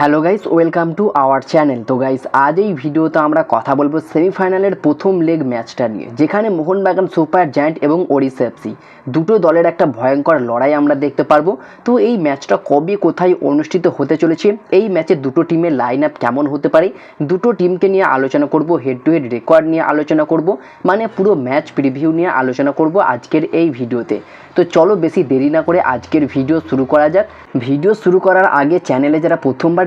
Hello guys, welcome to our channel. তো guys, আজ এই ভিডিওতে আমরা কথা বলব সেমিফাইনালের প্রথম লেগ ম্যাচটা নিয়ে, যেখানে মোহনবাগান সুপার জায়ান্ট এবং ওড়িশা এফসি দুটো দলের একটা ভয়ঙ্কর লড়াই আমরা দেখতে পারব। তো এই ম্যাচটা কবে কোথায় অনুষ্ঠিত হতে চলেছে, এই ম্যাচে দুটো টিমের লাইন আপ কেমন হতে পারে, দুটো টিমকে নিয়ে আলোচনা করব হেড টু হেড রেকর্ড নিয়ে আলোচনা করব মানে পুরো ম্যাচ প্রিভিউ নিয়ে আলোচনা করব আজকের এই ভিডিওতে। তো চলো বেশি দেরি না করে আজকের ভিডিও শুরু করা যাক। ভিডিও শুরু করার আগে চ্যানেলে যারা প্রথমবার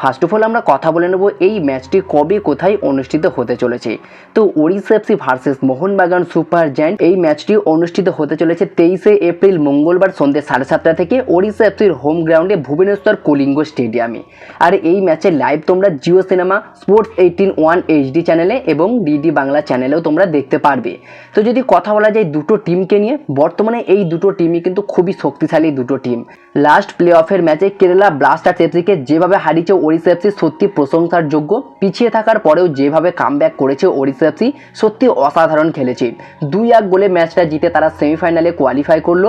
ফার্স্ট অফ অল আমরা কথা বলে নেব এই ম্যাচটি কবে, কোথায় অনুষ্ঠিত হতে চলেছে। তো Odisha FC versus Mohun Bagan super giant এই ম্যাচটি অনুষ্ঠিত হতে চলেছে তেইশে এপ্রিল মঙ্গলবার সন্ধ্যে সাড়ে সাতটা থেকে ওড়িশা এফসির হোম গ্রাউন্ডে ভুবনেশ্বর কলিঙ্গ স্টেডিয়ামে। আর এই ম্যাচের লাইভ তোমরা Jio cinema sports eighteen one HD চ্যানেলে এবং ডিডি বাংলা চ্যানেলেও তোমরা দেখতে পারবে। তো যদি কথা বলা যায় দুটো টিমকে নিয়ে, বর্তমানে এই দুটো টিমই কিন্তু খুবই শক্তিশালী দুটো টিম লাস্ট প্লে অফের ম্যাচে কেরালা ব্লাস্টার্স এফসিকে যেভাবে হারিয়েছে ওড়িশা এফসি সত্যি প্রশংসার যোগ্য পিছিয়ে থাকার পরেও যেভাবে কামব্যাক করেছে ওড়িশা এফসি সত্যি অসাধারণ খেলেছে। দুই এক গোলে ম্যাচটা জিতে তারা সেমিফাইনালে কোয়ালিফাই করল।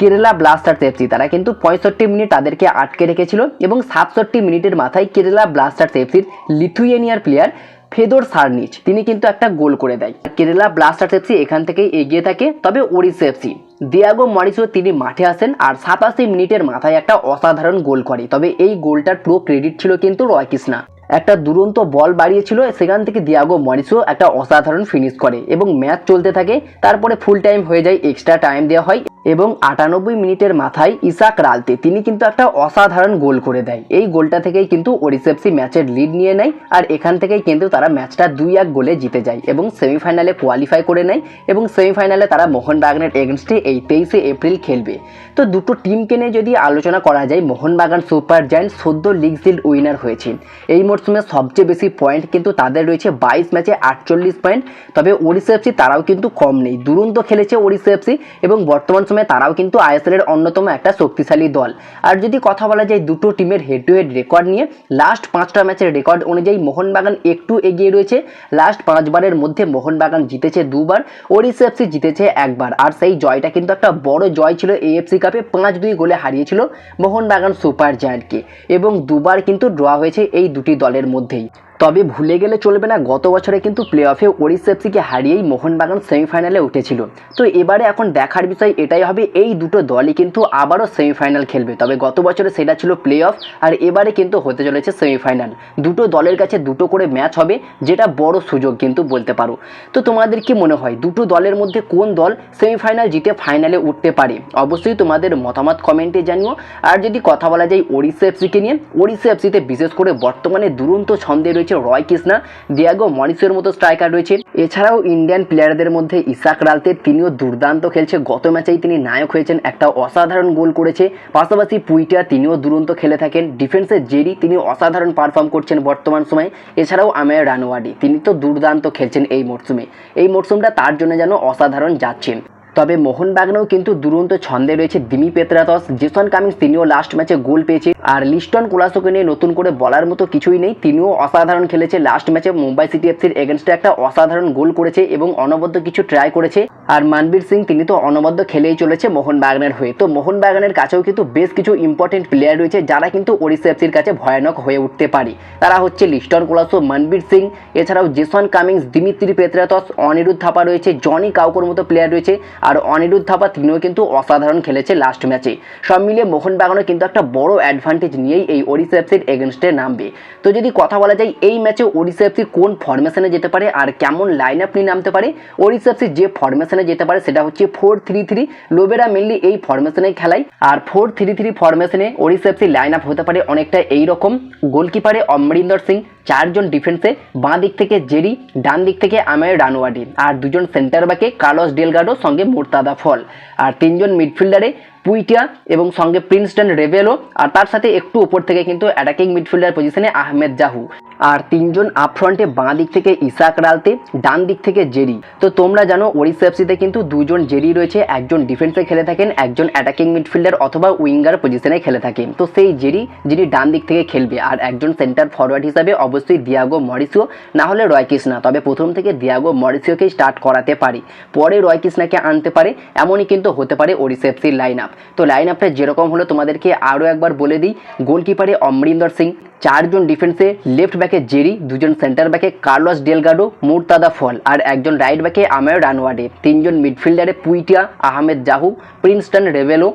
কেরালা ব্লাস্টার্স এফসি তারা কিন্তু পঁয়ষট্টি মিনিট তাদেরকে আটকে রেখেছিল এবং সাতষট্টি মিনিটের মাথায় কেরালা ব্লাস্টার্স এফসির লিথুয়েনিয়ার প্লেয়ার ফেদর সারনিচ। তিনি কিন্তু একটা গোল করে দেয়। কেরালা ব্লাস্টার্স এফসি এখান থেকেই এগিয়ে থাকে, তবে ওড়িশা এফসি। দিয়াগো মরিসো তিনি মাঠে আসেন আর সাতাশি মিনিটের মাথায় একটা অসাধারণ গোল করে, তবে এই গোলটার পুরো ক্রেডিট ছিল কিন্তু রয় কৃষ্ণা একটা দুরন্ত বল বাড়িয়েছিল, সেখান থেকে দিয়াগো মরিসো একটা অসাধারণ ফিনিশ করে এবং ম্যাচ চলতে থাকে, তারপরে ফুল টাইম হয়ে যায় এক্সট্রা টাইম দেওয়া হয়। এবং আটানব্বই মিনিটের মাথায় ইসাক রালতে। তিনি কিন্তু একটা অসাধারণ গোল করে দেয়। এই গোলটা থেকেই কিন্তু ওরিসেপসি ম্যাচের লিড নিয়ে নেয় আর এখান থেকেই কিন্তু তারা ম্যাচটা দুই এক গোলে জিতে যায় এবং সেমিফাইনালে কোয়ালিফাই করে নেয় এবং সেমিফাইনালে তারা মোহনবাগানের এগেনস্টে এই তেইশে এপ্রিল খেলবে। তো দুটো টিমকে নিয়ে যদি আলোচনা করা যায় মোহনবাগান সুপার জায়ান্ট সদ্য লিগ শিল্ড উইনার হয়েছেন। এই মরশুমে সবচেয়ে বেশি পয়েন্ট কিন্তু তাদের রয়েছে বাইশ ম্যাচে আটচল্লিশ পয়েন্ট তবে এফসি তারাও কিন্তু কম নেই। দুরন্ত খেলেছে এফসি এবং বর্তমান সময়ে তারাও কিন্তু আইএসএলের অন্যতম একটা শক্তিশালী দল। আর যদি কথা বলা যায় দুটো টিমের হেড টু হেড রেকর্ড নিয়ে লাস্ট পাঁচটা ম্যাচের রেকর্ড অনুযায়ী মোহনবাগান একটু এগিয়ে রয়েছে। লাস্ট পাঁচবারের মধ্যে মোহনবাগান জিতেছে দুবার, ওড়িশা এফসি জিতেছে একবার। আর সেই জয়টা কিন্তু একটা বড় জয় ছিল এএফসি কাপে পাঁচ দুই গোলে হারিয়েছিল মোহনবাগান সুপার জায়ান্টকে। এবং দুবার কিন্তু ড্র হয়েছে এই দুটি দলের মধ্যেই। তবে ভুলে গেলে চলবে না, গত বছরে কিন্তু প্লে অফে ওড়িশা এফসিকে হারিয়েই মোহনবাগান সেমিফাইনালে উঠেছিল। তো এবারে এখন দেখার বিষয় এটাই হবে, এই দুটো দলই কিন্তু আবারও সেমিফাইনাল খেলবে। তবে গত বছরে সেটা ছিল প্লে অফ আর এবারে কিন্তু হতে চলেছে সেমিফাইনাল দুটো দলের কাছে দুটো করে ম্যাচ হবে, যেটা বড় সুযোগ কিন্তু বলতে পারো। তো তোমাদের কি মনে হয়, দুটো দলের মধ্যে কোন দল সেমিফাইনাল জিতে ফাইনালে উঠতে পারে? অবশ্যই তোমাদের মতামত কমেন্টে জানিও। আর যদি কথা বলা যায় ওড়িশা এফসিকে নিয়ে, ওড়িশা এফসিতে বিশেষ করে বর্তমানে দুরন্ত ছন্দে রয়েছে রয় কৃষ্ণা দিয়াগো মরিসের মতো স্ট্রাইকার রয়েছে। এছাড়াও ইন্ডিয়ান প্লেয়ারদের মধ্যে ইসাক রালতে তিনিও দুর্দান্ত খেলছে। গত ম্যাচেই তিনি নায়ক হয়েছেন, একটা অসাধারণ গোল করেছে। পাশাপাশি পুইটা তিনিও দুরন্ত খেলে থাকেন। ডিফেন্সের জেরি তিনি অসাধারণ পারফর্ম করছেন বর্তমান সময়ে। এছাড়াও আমের রানোয়াডি তিনি তো দুর্দান্ত খেলছেন এই মরশুমে এই মরশুমটা তার জন্য যেন অসাধারণ যাচ্ছেন তবে মোহনবাগানেও কিন্তু দুরন্ত ছন্দে রয়েছে দিমি পেত্রাতস। জেসন কামিংস তিনিও লাস্ট ম্যাচে গোল পেয়েছে। আর লিস্টন কোলাসোকে নিয়ে নতুন করে বলার মতো কিছুই নেই। তিনিও অসাধারণ খেলেছে লাস্ট ম্যাচে মুম্বাই সিটি এফসির এগেনস্টে একটা অসাধারণ গোল করেছে এবং অনবদ্য কিছু ট্রাই করেছে। আর মানবীর সিং, তিনি তো অনবদ্য খেলেই চলেছে মোহনবাগানের হয়ে। তো মোহনবাগানের কাছেও কিন্তু বেশ কিছু ইম্পর্টেন্ট প্লেয়ার রয়েছে যারা কিন্তু ওড়িশা এফসির কাছে ভয়ানক হয়ে উঠতে পারে। তারা হচ্ছে লিস্টন কোলাসো, মানবীর সিং, এছাড়াও Jason Cummings, Dimitri Petratos, Anirudh Thapa রয়েছে, জনি কাউকোর মতো প্লেয়ার রয়েছে। আর অনিরুদ্ধ থাপা তিনিও কিন্তু অসাধারণ খেলেছে লাস্ট ম্যাচে সব মিলিয়ে মোহনবাগানও কিন্তু একটা বড় অ্যাডভান্টেজ নিয়েই এই ওড়িশা এফসির এগেনস্টে নামবে। তো যদি কথা বলা যায়, এই ম্যাচে ওড়িশা এফসি কোন ফরমেশনে যেতে পারে আর কেমন লাইন আপ নিয়ে নামতে পারে? ওড়িশা এফসি যে ফরমেশনে যেতে পারে সেটা হচ্ছে four three three Lobera mainly এই ফরমেশনে খেলায়। আর ফোর থ্রি থ্রি ফরমেশনে ওড়িশা এফসি লাইন আপ হতে পারে অনেকটা এইরকম। গোলকিপারে অমরিন্দর সিং চারজন ডিফেন্সে বাঁ দিক থেকে জেরি, ডান দিক থেকে আমের রানোয়াডি। আর দুজন সেন্টার ব্যাকে কার্লস ডেলগাডো সঙ্গে মোর্তাদা ফল। আর তিনজন মিডফিল্ডারে পুইটিয়া এবং সঙ্গে প্রিন্সটন রেভেলো, আর তার সাথে একটু উপর থেকে কিন্তু অ্যাটাকিং মিডফিল্ডার পজিশনে আহমেদ জাহু। আর তিনজন আপফ্রন্টে বাঁ দিক থেকে ইসাক রালতে, ডান দিক থেকে জেরি। তো তোমরা জানো, ওড়িশা এফসিতে কিন্তু দুজন জেরি রয়েছে, একজন ডিফেন্সে খেলে থাকেন, একজন অ্যাটাকিং মিডফিল্ডার অথবা উইঙ্গার পজিশনে খেলে থাকেন। তো সেই জেরি, যিনি ডান দিক থেকে খেলবে, আর একজন সেন্টার ফরওয়ার্ড হিসাবে অবশ্যই দিয়াগো মরিসিও না হলে রয় কৃষ্ণা। তবে প্রথম থেকে দিয়াগো মরিসিওকেই স্টার্ট করাতে পারি। পরে রয় কৃষ্ণাকে আনতে পারে, এমনই কিন্তু হতে পারে ওড়িশা এফসির লাইন আপ তো লাইন আপটা যেরকম হলো তোমাদেরকে আরও একবার বলে দিই গোলকিপারে অমরিন্দর সিং, চারজন ডিফেন্সে লেফট ব্যাকে জেরি, দুজন সেন্টার ব্যাকে কার্লস ডেলগাডো, মুরতাদা ফল আর একজন রাইট ব্যাকে আমের রানওয়ার্ডে তিনজন মিডফিল্ডারে পুইটিয়া, আহমেদ জাহু, প্রিন্সটন রেভেলো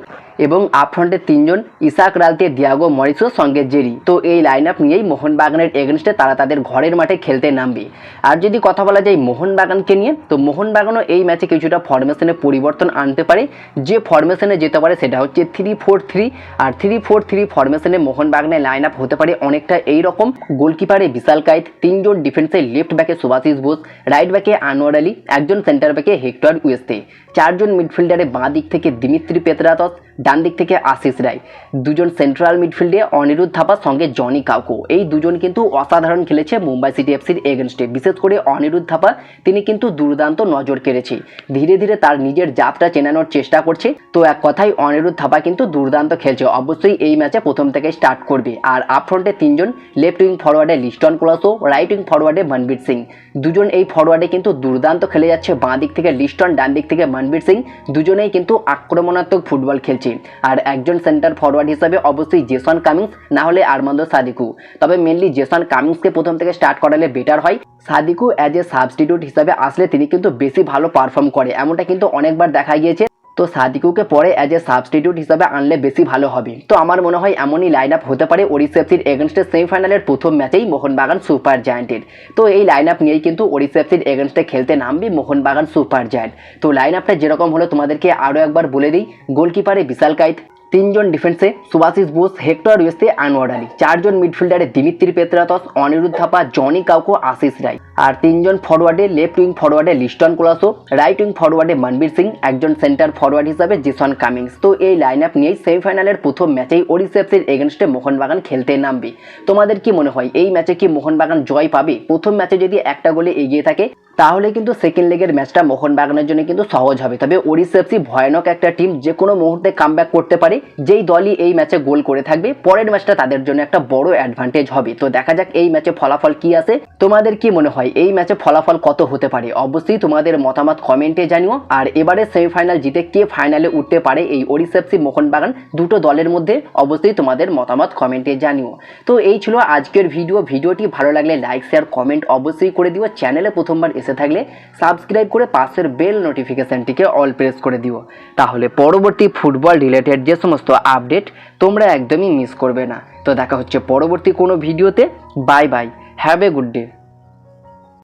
এবং আপফ্রন্টে তিনজন ইসাক রালতে দিয়াগো মরিসো সঙ্গে জেরি। তো এই লাইন আপ নিয়েই মোহনবাগানের এগেনস্টে তারা তাদের ঘরের মাঠে খেলতে নামবে। আর যদি কথা বলা যায় মোহনবাগানকে নিয়ে, তো মোহনবাগানও এই ম্যাচে কিছুটা ফরমেশনে পরিবর্তন আনতে পারে। যে ফরমেশনে যেতে পারে সেটা হচ্ছে থ্রি ফোর থ্রি আর থ্রি ফোর থ্রি ফরমেশনে মোহনবাগানের লাইন আপ হতে পারে অনেকটা এই রকম গোলকিপারে বিশাল কাইত তিনজন ডিফেন্সে লেফট ব্যাকে সুভাশিস বোস রাইট ব্যাকে আনোয়ার আলী, একজন সেন্টার ব্যাকে হেক্টর উয়েস্তে। চারজন মিডফিল্ডারে বাঁ দিক থেকে দিমিত্রি পেতরাতস ডান দিক থেকে আশিস রায়। দুজন সেন্ট্রাল মিডফিল্ডে অনিরুদ্ধ থাপার সঙ্গে জনি কাউকো। এই দুজন কিন্তু অসাধারণ খেলেছে মুম্বাই সিটি এফসির এগেনস্টে। বিশেষ করে অনিরুদ্ধ থাপা তিনি কিন্তু দুর্দান্ত নজর কেড়েছে। ধীরে ধীরে তার নিজের জাতটা চেনানোর চেষ্টা করছে। তো এক কথায়, অনিরুদ্ধ থাপা কিন্তু দুর্দান্ত খেলছে। অবশ্যই এই ম্যাচে প্রথম থেকে স্টার্ট করবে। আর আপফ্রন্টে তিনজন লেফট উইং ফরওয়ার্ডে লিস্টন ক্লাসো রাইট উইং ফরওয়ার্ডে মনবীর সিং। দুজন এই ফরওয়ার্ডে কিন্তু দুর্দান্ত খেলে যাচ্ছে। বাঁ দিক থেকে লিস্টন, ডান দিক থেকে মনবীর সিং। দুজনেই কিন্তু আক্রমণাত্মক ফুটবল খেলছে। আর একজন সেন্টার ফরওয়ার্ড হিসাবে অবশ্যই জেসন কামিংস, না হলে আরমান্দ সাদিকু। তবে মেনলি জেসন কামিংসকে প্রথম থেকে স্টার্ট করালে বেটার হয়। সাদিকু অ্যাজ এ সাবস্টিটিউট হিসাবে আসলে তিনি কিন্তু বেশি ভালো পারফর্ম করে। এমনটা কিন্তু অনেকবার দেখা গিয়েছে। তো সাদিকুকে পরে অ্যাজ এ সাবস্টিটিউট হিসাবে আনলে বেশি ভালো হবে। তো আমার মনে হয় এমনই লাইন আপ হতে পারে ওড়িশা এফসির এগেনস্টে সেমিফাইনালের প্রথম ম্যাচেই মোহনবাগান সুপার জায়ান্টের তো এই লাইন আপ নিয়েই কিন্তু ওড়িশা এফসির এগেনস্টে খেলতে নামবে মোহনবাগান সুপার জায়ান্ট তো লাইন আপটা যেরকম হলো তোমাদেরকে আরও একবার বলে দিই, গোলকিপারে বিশাল কাইত, তিনজন ডিফেন্সে সুভাশিস বোস, হেক্টর ইউএসে আনোয়ার আলী। চারজন মিডফিল্ডারে Dimitri Petratos, Anirudh Thapa, Johnny Kauko, Ashish Rai. আর তিনজন ফরওয়ার্ডে লেফট উইং ফরওয়ার্ডে লিস্টন কোলাসো রাইট উইং ফরওয়ার্ডে মনবীর সিং, একজন সেন্টার ফরওয়ার্ড হিসাবে জিসন কামিংস। তো এই লাইন আপ নিয়েই সেমিফাইনালের প্রথম ম্যাচেই ওড়িশা এফসির এগেনস্টে মোহনবাগান খেলতে নামবে। তোমাদের কি মনে হয়, এই ম্যাচে কি মোহনবাগান জয় পাবে? প্রথম ম্যাচে যদি একটা গোলে এগিয়ে থাকে, তাহলে কিন্তু সেকেন্ড লেগের ম্যাচটা মোহনবাগানের জন্য কিন্তু সহজ হবে। তবে ওড়িশা এফসি ভয়ানক একটা টিম যে কোনো মুহূর্তে কামব্যাক করতে পারে, যেই দলই এই ম্যাচে গোল করে থাকবে, পরের ম্যাচটা তাদের জন্য একটা বড় অ্যাডভান্টেজ হবে। তো দেখা যাক এই ম্যাচে ফলাফল কি আসে। তোমাদের কি মনে হয় এই ম্যাচে ফলাফল কত হতে পারে? অবশ্যই তোমাদের মতামত কমেন্টে জানিও। আর এবারে সেমিফাইনাল জিতে কে ফাইনালে উঠতে পারে এই ওড়িশা এফসি মোহনবাগান? দুটো দলের মধ্যে অবশ্যই তোমাদের মতামত কমেন্টে জানিও। তো এই ছিল আজকের ভিডিও ভিডিওটি ভালো লাগলে লাইক শেয়ার কমেন্ট অবশ্যই করে দিও। চ্যানেলে প্রথমবার এসে থাকলে সাবস্ক্রাইব করে পাশের বেল নোটিফিকেশানটিকে অল প্রেস করে দিও। তাহলে পরবর্তী ফুটবল রিলেটেড যে সমস্ত আপডেট তোমরা একদমই মিস করবে না। তো দেখা হচ্ছে পরবর্তী কোনো ভিডিওতে bye bye have a good day